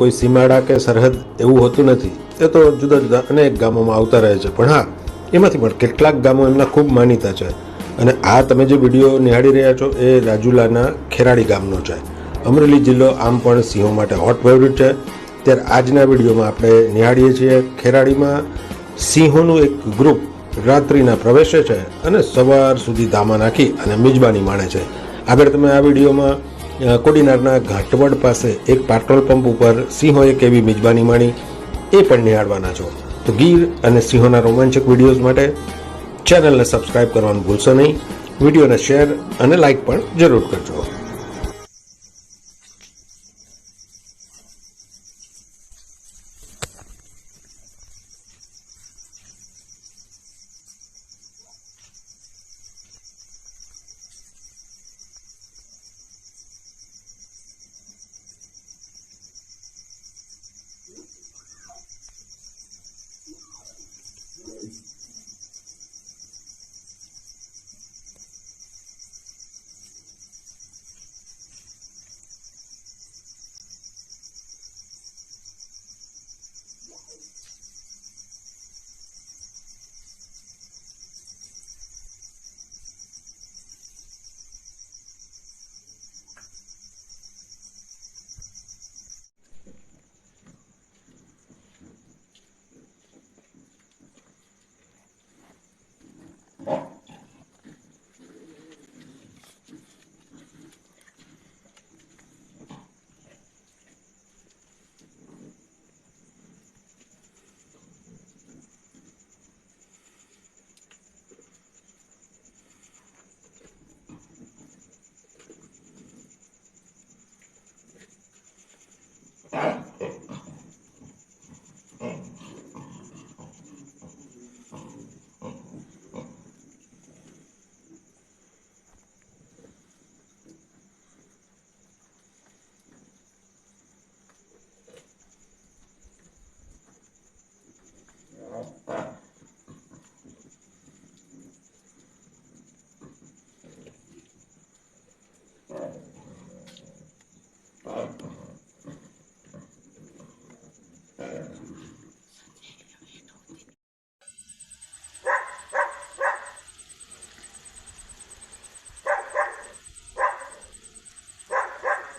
કોઈ સીમાડા કે સરહદ એવું હોતું નથી. એ તો જુદા જુદા અનેક ગામોમાં આવતા રહે છે. પણ હા, એમાંથી પણ કેટલાક ગામો એમના ખૂબ માનીતા છે. અને આ તમે જે વીડિયો નિહાળી રહ્યા છો, એ રાજુલાના ખેરાડી ગામનો છે. અમરેલી જિલ્લો આમ પણ સિંહો માટે હોટ ફેવરિટ છે. ત્યારે આજના વિડીયોમાં આપણે નિહાળીએ છીએ ખેરાડીમાં સિંહોનું એક ગ્રુપ રાત્રિના પ્રવેશે છે અને સવાર સુધી ધામા નાખી અને મિજબાની માણે છે. આગળ તમે આ વિડીયોમાં કોડીનારના ઘાટવડ પાસે એક પેટ્રોલ પંપ ઉપર સિંહોએ કેવી મિજબાની માણી, એ પણ નિહાળવાના છો. તો ગીર અને સિંહોના રોમાંચક વિડીયોઝ માટે ચેનલને સબસ્ક્રાઇબ કરવાનું ભૂલશો નહીં. વિડીયોને શેર અને લાઇક પણ જરૂર કરજો.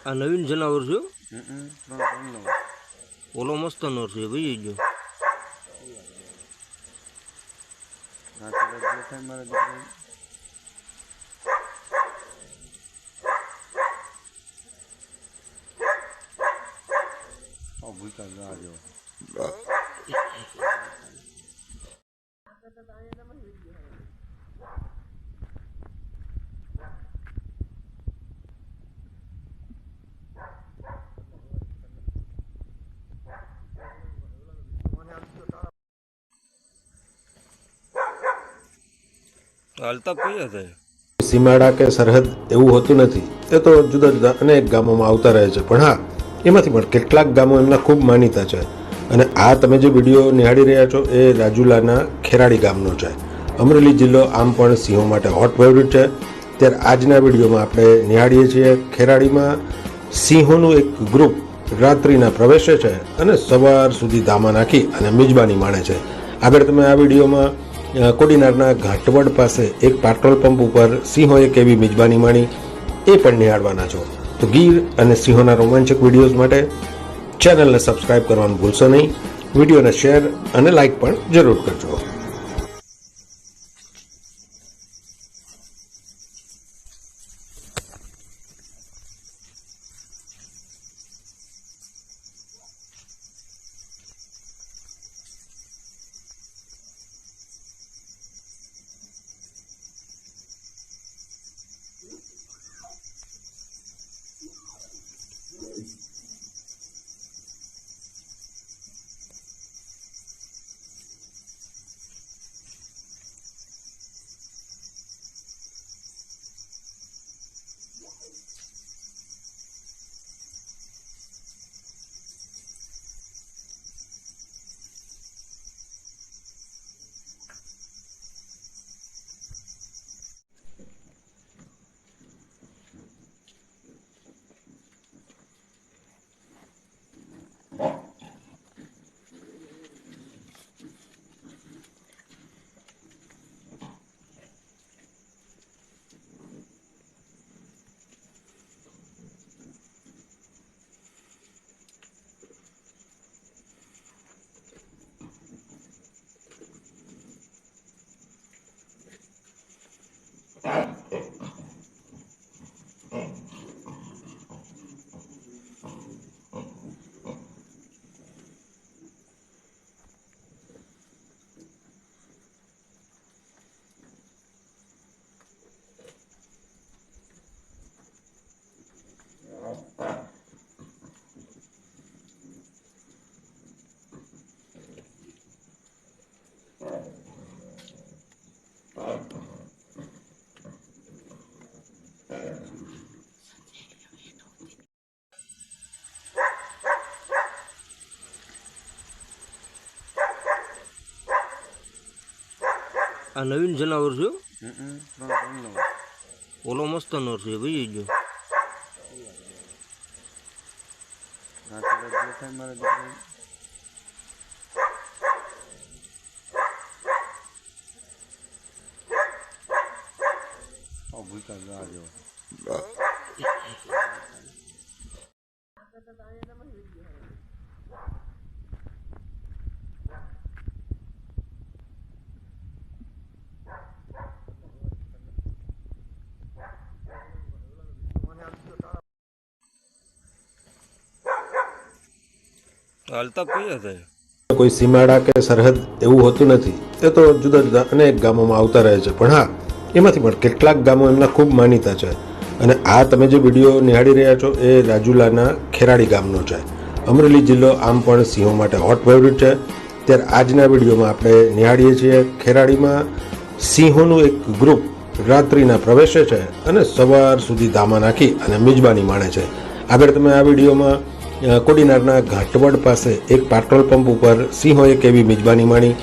આ નવીન જનાવર છે ઓલો મસ્ત નર છે ભાઈ ગયો હાલતા કયા થાય સીમાડા કે સરહદ એવું હોતું નથી. એ તો જુદા જુદા અનેક ગામોમાં આવતા રહે છે. પણ હા, એમાંથી પણ કેટલાક ગામો એમના ખૂબ માનીતા છે. અને આ તમે જે વીડિયો નિહાળી રહ્યા છો, એ રાજુલાના ખેરાડી ગામનો છે. અમરેલી જિલ્લો આમ પણ સિંહો માટે હોટ ફેવરિટ છે. ત્યારે આજના વિડીયોમાં આપણે નિહાળીએ છીએ ખેરાડીમાં સિંહોનું એક ગ્રુપ રાત્રિના પ્રવેશે છે અને સવાર સુધી ધામા નાખી અને મિજબાની માણે છે. આગળ તમે આ વિડીયોમાં કોડીનારના ઘાટવડ પાસે એક પેટ્રોલ પંપ ઉપર સિંહોએ કેવી મિજબાની માણી એ પણ નિહાળવાના છો. તો ગીર અને સિંહોના રોમાંચક વિડીયોઝ માટે ચેનલને સબસ્ક્રાઇબ કરવાનું ભૂલશો નહીં. વિડીયોને શેર અને લાઇક પણ જરૂર કરજો. it's આ નવીન જનાવર છે હમ ત્રણ ત્રણ નવ ઓલો મસ્ત નર છે ભાઈ ગયો આ તો દેખાય મારા દીકરા ઓ ભૂકા કોઈ સીમાડા કે સરહદ એવું હોતું નથી. એ તો જુદા જુદા અનેક ગામોમાં આવતા રહે છે. પણ હા, એમાંથી પણ કેટલાક ગામો એમના ખૂબ માનીતા છે. અને આ તમે જે વીડિયો નિહાળી રહ્યા છો, એ રાજુલાના ખેરાડી ગામનો છે. અમરેલી જિલ્લો આમ પણ સિંહો માટે હોટ ફેવરિટ છે. ત્યારે આજના વિડીયોમાં આપણે નિહાળીએ છીએ ખેરાડીમાં સિંહોનું એક ગ્રુપ રાત્રિના પ્રવેશે છે અને સવાર સુધી ધામા નાખી અને મિજબાની માણે છે. આગળ તમે આ વિડીયોમાં કોડીનારના ઘાટવડ પાસે એક પેટ્રોલ પંપ ઉપર સિંહોએ કેવી મિજબાની માણી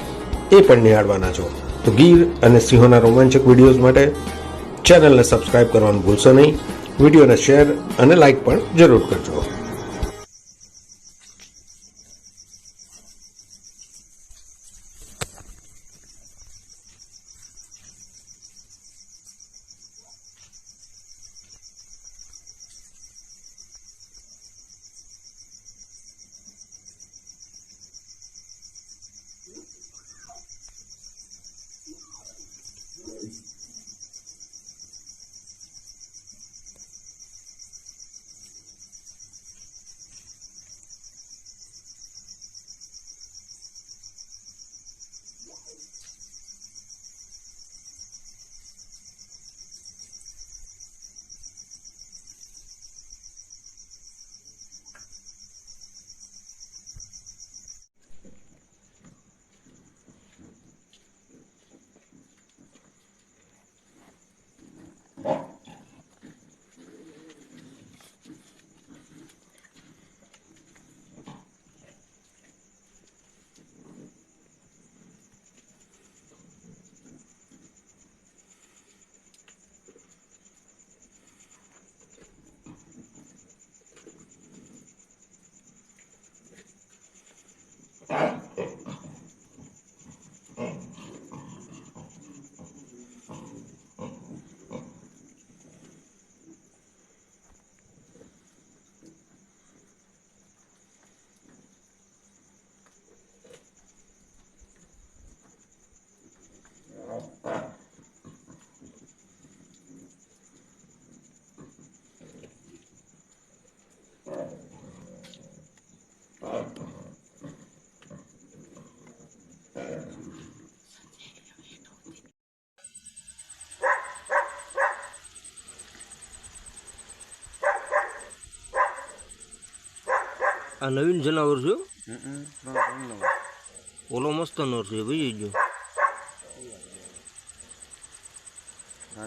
એ પણ નિહાળવાના છો. તો ગીર અને સિંહોના રોમાંચક વિડીયોઝ માટે ચેનલને સબસ્ક્રાઇબ કરવાનું ભૂલશો નહીં. વિડીયોને શેર અને લાઇક પણ જરૂર કરજો. આ નવીન જનાવર છે? ઓલો મસ્ત નર છે ભાઈ ગયો આ